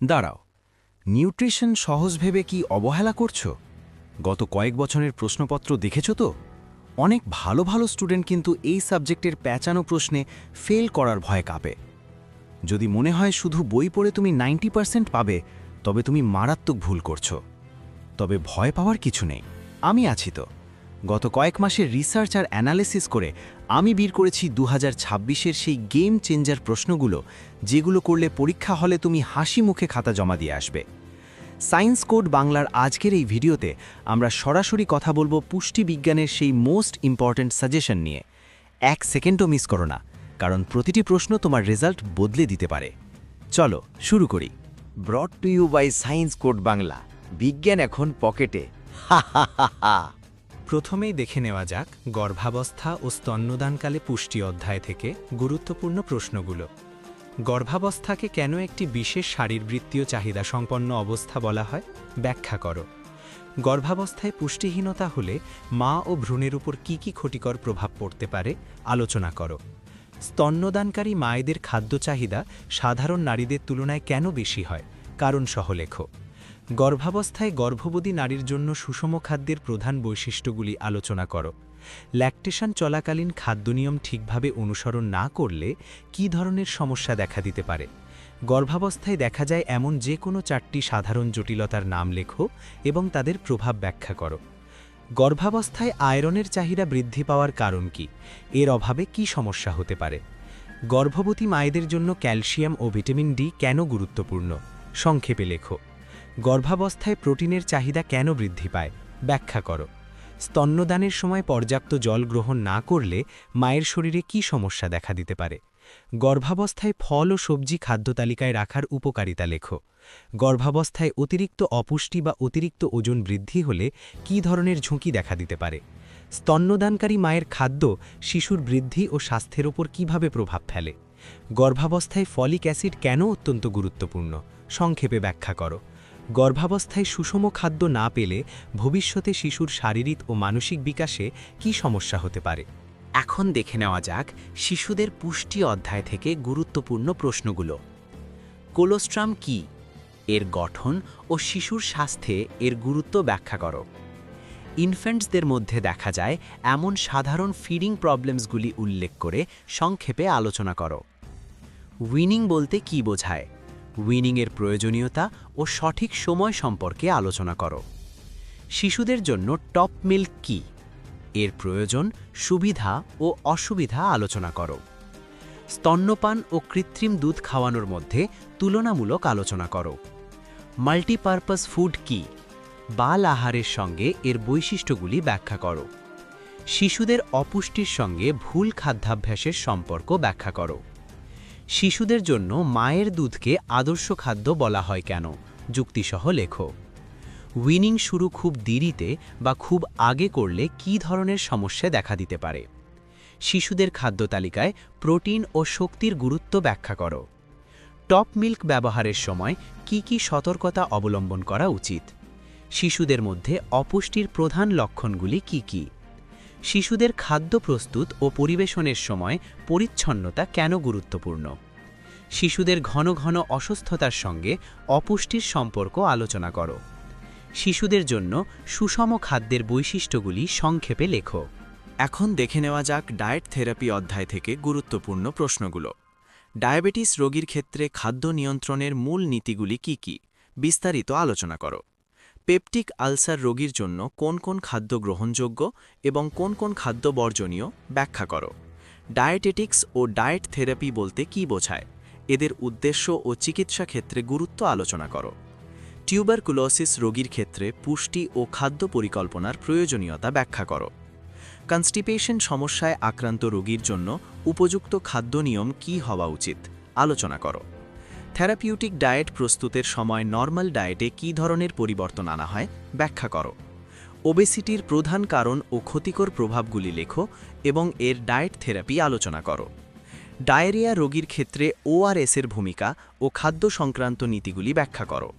দাঁড়াও, নিউট্রিশন সহজ ভেবে কি অবহেলা করছ? গত কয়েক বছরের প্রশ্নপত্র দেখেছ তো? অনেক ভালো ভালো স্টুডেন্ট কিন্তু এই সাবজেক্টের প্যাঁচানো প্রশ্নে ফেল করার ভয় কাঁপে। যদি মনে হয় শুধু বই পড়ে তুমি নাইনটি পার্সেন্ট পাবে, তবে তুমি মারাত্মক ভুল করছ। তবে ভয় পাওয়ার কিছু নেই। আমি আছি তো। গত কয়েক মাসের রিসার্চ আর অ্যানালিসিস করে আমি বের করেছি দু হাজার সেই গেম চেঞ্জার প্রশ্নগুলো, যেগুলো করলে পরীক্ষা হলে তুমি হাসি মুখে খাতা জমা দিয়ে আসবে। সায়েন্স কোড বাংলার আজকের এই ভিডিওতে আমরা সরাসরি কথা বলব পুষ্টি বিজ্ঞানের সেই মোস্ট ইম্পর্ট্যান্ট সাজেশন নিয়ে। এক সেকেন্ডও মিস করো না, কারণ প্রতিটি প্রশ্ন তোমার রেজাল্ট বদলে দিতে পারে। চলো, শুরু করি। Brought to you by Science Code Bangla, বিজ্ঞান এখন পকেটে। হা হা হা হা। প্রথমেই দেখে নেওয়া যাক গর্ভাবস্থা ও স্তন্যদানকালে পুষ্টি অধ্যায় থেকে গুরুত্বপূর্ণ প্রশ্নগুলো। গর্ভাবস্থাকে কেন একটি বিশেষ শারীরবৃত্তীয় চাহিদা সম্পন্ন অবস্থা বলা হয়? ব্যাখ্যা করো। গর্ভাবস্থায় পুষ্টিহীনতা হলে মা ও ভ্রূণের উপর কি কি ক্ষতিকর প্রভাব পড়তে পারে? আলোচনা করো। স্তন্যদানকারী মায়েদের খাদ্য চাহিদা সাধারণ নারীদের তুলনায় কেন বেশি হয়? কারণ সহ লেখো। গর্ভাবস্থায় গর্ভবতী নারীর জন্য সুষম খাদ্যের প্রধান বৈশিষ্ট্যগুলি আলোচনা করো। ল্যাকটেশন চলাকালীন খাদ্য নিয়ম ঠিকভাবে অনুসরণ না করলে কী ধরনের সমস্যা দেখা দিতে পারে? গর্ভাবস্থায় দেখা যায় এমন যে কোনো চারটি সাধারণ জটিলতার নাম লেখো এবং তাদের প্রভাব ব্যাখ্যা করো। গর্ভাবস্থায় আয়রনের চাহিদা বৃদ্ধি পাওয়ার কারণ কি? এর অভাবে কি সমস্যা হতে পারে? গর্ভবতী মায়েদের জন্য ক্যালসিয়াম ও ভিটামিন ডি কেন গুরুত্বপূর্ণ? সংক্ষেপে লেখো। গর্ভাবস্থায় প্রোটিনের চাহিদা কেন বৃদ্ধি পায়? ব্যাখ্যা করো। স্তন্যদানের সময় পর্যাপ্ত জল গ্রহণ না করলে মায়ের শরীরে কি সমস্যা দেখা দিতে পারে? গর্ভাবস্থায় ফল ও সবজি খাদ্য তালিকায় রাখার উপকারিতা লেখো। গর্ভাবস্থায় অতিরিক্ত অপুষ্টি বা অতিরিক্ত ওজন বৃদ্ধি হলে কী ধরনের ঝুঁকি দেখা দিতে পারে? স্তন্যদানকারী মায়ের খাদ্য শিশুর বৃদ্ধি ও স্বাস্থ্যের ওপর কীভাবে প্রভাব ফেলে? গর্ভাবস্থায় ফলিক অ্যাসিড কেন অত্যন্ত গুরুত্বপূর্ণ? সংক্ষেপে ব্যাখ্যা করো। গর্ভাবস্থায় সুষম খাদ্য না পেলে ভবিষ্যতে শিশুর শারীরিক ও মানসিক বিকাশে কি সমস্যা হতে পারে? এখন দেখে নেওয়া যাক শিশুদের পুষ্টি অধ্যায় থেকে গুরুত্বপূর্ণ প্রশ্নগুলো। কোলোস্ট্রাম কি? এর গঠন ও শিশুর স্বাস্থ্যে এর গুরুত্ব ব্যাখ্যা করো। ইনফ্যান্টসদের মধ্যে দেখা যায় এমন সাধারণ ফিডিং প্রবলেমসগুলি উল্লেখ করে সংক্ষেপে আলোচনা করো। উইনিং বলতে কি বোঝায়? উইনিংয়ের প্রয়োজনীয়তা ও সঠিক সময় সম্পর্কে আলোচনা করো। শিশুদের জন্য টপ মিল্ক কী? এর প্রয়োজন, সুবিধা ও অসুবিধা আলোচনা করো। স্তন্যপান ও কৃত্রিম দুধ খাওয়ানোর মধ্যে তুলনামূলক আলোচনা করো। মাল্টিপারপাস ফুড কি? বাল আহারের সঙ্গে এর বৈশিষ্ট্যগুলি ব্যাখ্যা করো। শিশুদের অপুষ্টির সঙ্গে ভুল খাদ্যাভ্যাসের সম্পর্ক ব্যাখ্যা করো। শিশুদের জন্য মায়ের দুধকে আদর্শ খাদ্য বলা হয় কেন? যুক্তিসহ লেখো। উইনিং শুরু খুব দেরিতে বা খুব আগে করলে কী ধরনের সমস্যা দেখা দিতে পারে? শিশুদের খাদ্য তালিকায় প্রোটিন ও শক্তির গুরুত্ব ব্যাখ্যা করো। টপ মিল্ক ব্যবহারের সময় কি কি সতর্কতা অবলম্বন করা উচিত? শিশুদের মধ্যে অপুষ্টির প্রধান লক্ষণগুলি কি কি? শিশুদের খাদ্য প্রস্তুত ও পরিবেশনের সময় পরিচ্ছন্নতা কেন গুরুত্বপূর্ণ? শিশুদের ঘন ঘন অসুস্থতার সঙ্গে অপুষ্টির সম্পর্ক আলোচনা করো। শিশুদের জন্য সুষম খাদ্যের বৈশিষ্ট্যগুলি সংক্ষেপে লেখো। এখন দেখে নেওয়া যাক ডায়েট থেরাপি অধ্যায় থেকে গুরুত্বপূর্ণ প্রশ্নগুলো। ডায়াবেটিস রোগীর ক্ষেত্রে খাদ্য নিয়ন্ত্রণের মূল নীতিগুলি কি কি? বিস্তারিত আলোচনা করো। পেপটিক আলসার রোগীর জন্য কোন কোন খাদ্য গ্রহণযোগ্য এবং কোন কোন খাদ্য বর্জনীয়, ব্যাখ্যা করো। ডায়েটেটিক্স ও ডায়েট থেরাপি বলতে কি বোঝায়? এদের উদ্দেশ্য ও চিকিৎসা ক্ষেত্রে গুরুত্ব আলোচনা করো। টিউবারকুলোসিস রোগীর ক্ষেত্রে পুষ্টি ও খাদ্য পরিকল্পনার প্রয়োজনীয়তা ব্যাখ্যা করো। কনস্টিপেশন সমস্যায় আক্রান্ত রোগীর জন্য উপযুক্ত খাদ্য নিয়ম কী হওয়া উচিত? আলোচনা করো। থেরাপিউটিক ডায়েট প্রস্তুতের সময় নর্মাল ডায়েটে কী ধরনের পরিবর্তন আনা হয়, ব্যাখ্যা করো। ওবেসিটির প্রধান কারণ ও ক্ষতিকর প্রভাবগুলি লেখো এবং এর ডায়েট থেরাপি আলোচনা করো। ডায়রিয়া রোগীর ক্ষেত্রে ওআরএসের ভূমিকা ও খাদ্য সংক্রান্ত নীতিগুলি ব্যাখ্যা করো।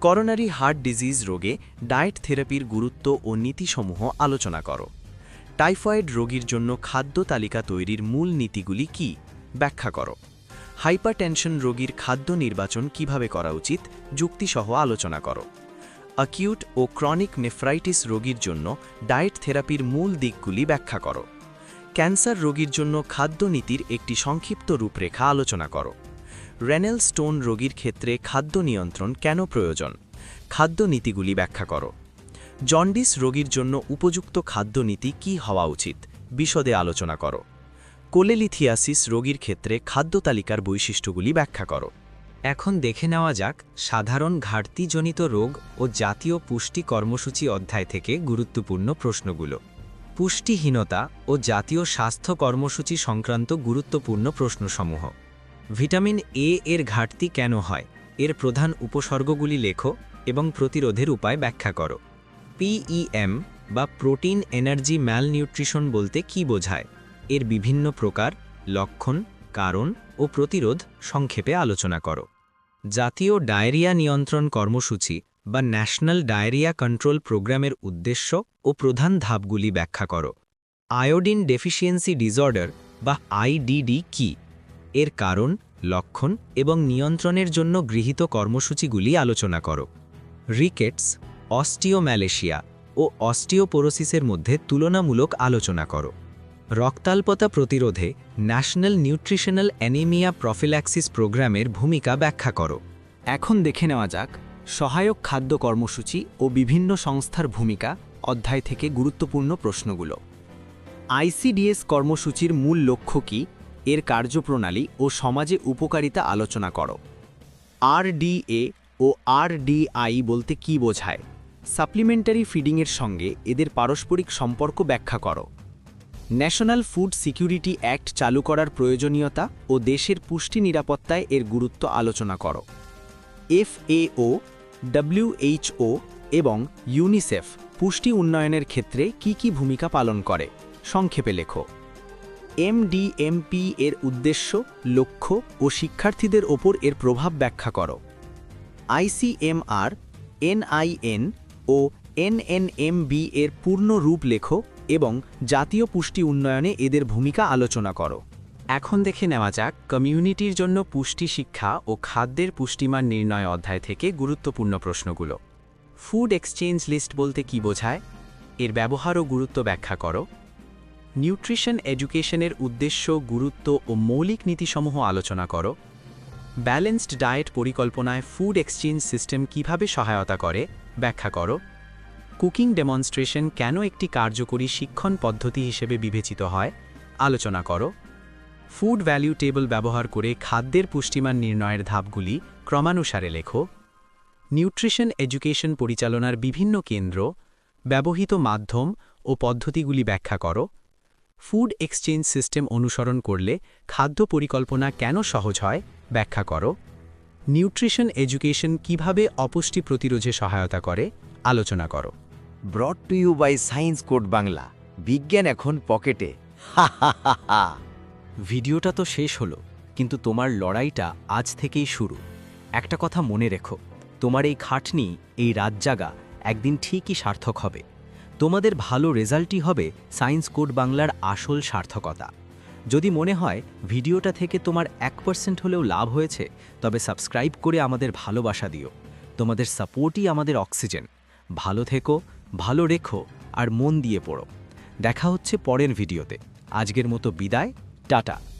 করোনারি হার্ট ডিজিজ রোগে ডায়েট থেরাপির গুরুত্ব ও নীতিসমূহ আলোচনা করো। টাইফয়েড রোগীর জন্য খাদ্য তালিকা তৈরির মূল নীতিগুলি কি, ব্যাখ্যা করো। হাইপারটেনশন রোগীর খাদ্য নির্বাচন কীভাবে করা উচিত, যুক্তিসহ আলোচনা করো। অ্যাকিউট ও ক্রনিক নেফ্রাইটিস রোগীর জন্য ডায়েট থেরাপির মূল দিকগুলি ব্যাখ্যা করো। ক্যান্সার রোগীর জন্য খাদ্য নীতির একটি সংক্ষিপ্ত রূপরেখা আলোচনা করো। রেনেল স্টোন রোগীর ক্ষেত্রে খাদ্য নিয়ন্ত্রণ কেন প্রয়োজন, খাদ্য নীতিগুলি ব্যাখ্যা করো। জন্ডিস রোগীর জন্য উপযুক্ত খাদ্য নীতি কী হওয়া উচিত, বিশদে আলোচনা করো। কোলেলিথিয়াসিস রোগীর ক্ষেত্রে খাদ্য তালিকার বৈশিষ্ট্যগুলি ব্যাখ্যা করো। এখন দেখে নেওয়া যাক সাধারণ ঘাটতিজনিত রোগ ও জাতীয় পুষ্টি কর্মসূচি অধ্যায় থেকে গুরুত্বপূর্ণ প্রশ্নগুলো। পুষ্টিহীনতা ও জাতীয় স্বাস্থ্য কর্মসূচি সংক্রান্ত গুরুত্বপূর্ণ প্রশ্নসমূহ। ভিটামিন এ এর ঘাটতি কেন হয়? এর প্রধান উপসর্গগুলি লেখো এবং প্রতিরোধের উপায় ব্যাখ্যা করো। পিইএম বা প্রোটিন এনার্জি ম্যালনিউট্রিশন বলতে কি বোঝায়? এর বিভিন্ন প্রকার, লক্ষণ, কারণ ও প্রতিরোধ সংক্ষেপে আলোচনা করো। জাতীয় ডায়রিয়া নিয়ন্ত্রণ কর্মসূচি বা ন্যাশনাল ডায়রিয়া কন্ট্রোল প্রোগ্রামের উদ্দেশ্য ও প্রধান ধাপগুলি ব্যাখ্যা করো। আয়োডিন ডেফিসিয়েন্সি ডিসঅর্ডার বা আইডিডি কি? এর কারণ, লক্ষণ এবং নিয়ন্ত্রণের জন্য গৃহীত কর্মসূচিগুলি আলোচনা করো। রিকেটস, অস্টিওম্যালেশিয়া ও অস্টিওপোরোসিসের মধ্যে তুলনামূলক আলোচনা করো। রক্তাল্পতা প্রতিরোধে ন্যাশনাল নিউট্রিশনাল অ্যানিমিয়া প্রফিল্যাক্সিস প্রোগ্রামের ভূমিকা ব্যাখ্যা করো। এখন দেখে নেওয়া যাক সহায়ক খাদ্য কর্মসূচি ও বিভিন্ন সংস্থার ভূমিকা অধ্যায় থেকে গুরুত্বপূর্ণ প্রশ্নগুলো। আইসিডিএস কর্মসূচির মূল লক্ষ্য কী? এর কার্যপ্রণালী ও সমাজে উপকারিতা আলোচনা করো। আরডিএ ও আরডিআই বলতে কি বোঝায়? সাপ্লিমেন্টারি ফিডিংয়ের সঙ্গে এদের পারস্পরিক সম্পর্ক ব্যাখ্যা করো। ন্যাশনাল ফুড সিকিউরিটি অ্যাক্ট চালু করার প্রয়োজনীয়তা ও দেশের পুষ্টি নিরাপত্তায় এর গুরুত্ব আলোচনা করো। এফএও ডব্লিউএইচও এবং ইউনিসেফ পুষ্টি উন্নয়নের ক্ষেত্রে কি কি ভূমিকা পালন করে, সংক্ষেপে লেখো। এমডিএমপি এর উদ্দেশ্য, লক্ষ্য ও শিক্ষার্থীদের ওপর এর প্রভাব ব্যাখ্যা করো। আইসিএমআর, এনআইএন ও এনএনএমবি এর পূর্ণ রূপ লেখো এবং জাতীয় পুষ্টি উন্নয়নে এদের ভূমিকা আলোচনা করো। এখন দেখে নেওয়া যাক কমিউনিটির জন্য পুষ্টি শিক্ষা ও খাদ্যের পুষ্টিমান নির্ণয় অধ্যায় থেকে গুরুত্বপূর্ণ প্রশ্নগুলো। ফুড এক্সচেঞ্জ লিস্ট বলতে কি বোঝায়? এর ব্যবহার ও গুরুত্ব ব্যাখ্যা করো। নিউট্রিশন এডুকেশনের উদ্দেশ্য, গুরুত্ব ও মৌলিক নীতিসমূহ আলোচনা করো। ব্যালেন্সড ডায়েট পরিকল্পনায় ফুড এক্সচেঞ্জ সিস্টেম কীভাবে সহায়তা করে, ব্যাখ্যা করো। কুকিং ডেমনস্ট্রেশন কেন একটি কার্যকরী শিক্ষণ পদ্ধতি হিসেবে বিবেচিত হয়? আলোচনা করো। ফুড ভ্যালু টেবল ব্যবহার করে খাদ্যের পুষ্টিমান নির্ণয়ের ধাপগুলি ক্রমানুসারে লেখো। নিউট্রিশন এডুকেশন পরিচালনার বিভিন্ন কেন্দ্র, ব্যবহৃত মাধ্যম ও পদ্ধতিগুলি ব্যাখ্যা করো। ফুড এক্সচেঞ্জ সিস্টেম অনুসরণ করলে খাদ্য পরিকল্পনা কেন সহজ হয়? ব্যাখ্যা করো। নিউট্রিশন এডুকেশন কীভাবে অপুষ্টি প্রতিরোধে সহায়তা করে? আলোচনা করো। Brought to you by Science Code Bangla বিজ্ঞান এখন পকেটে ভিডিওটা তো শেষ হলো, কিন্তু তোমার লড়াইটা আজ থেকেই শুরু। একটা কথা মনে রেখো, তোমার এই খাটনি, এই রাত জাগা একদিন ঠিকই সার্থক হবে। তোমাদের ভালো রেজাল্টই হবে সায়েন্স কোড বাংলার আসল সার্থকতা। যদি মনে হয় ভিডিওটা থেকে তোমার এক পার্সেন্ট হলেও লাভ হয়েছে, তবে সাবস্ক্রাইব করে আমাদের ভালোবাসা দিও। তোমাদের সাপোর্টই আমাদের অক্সিজেন। ভালো থেকো ভালো রেখো আর মন দিয়ে পড়ো। দেখা হচ্ছে পরের ভিডিওতে। আজকের মতো বিদায় টাটা।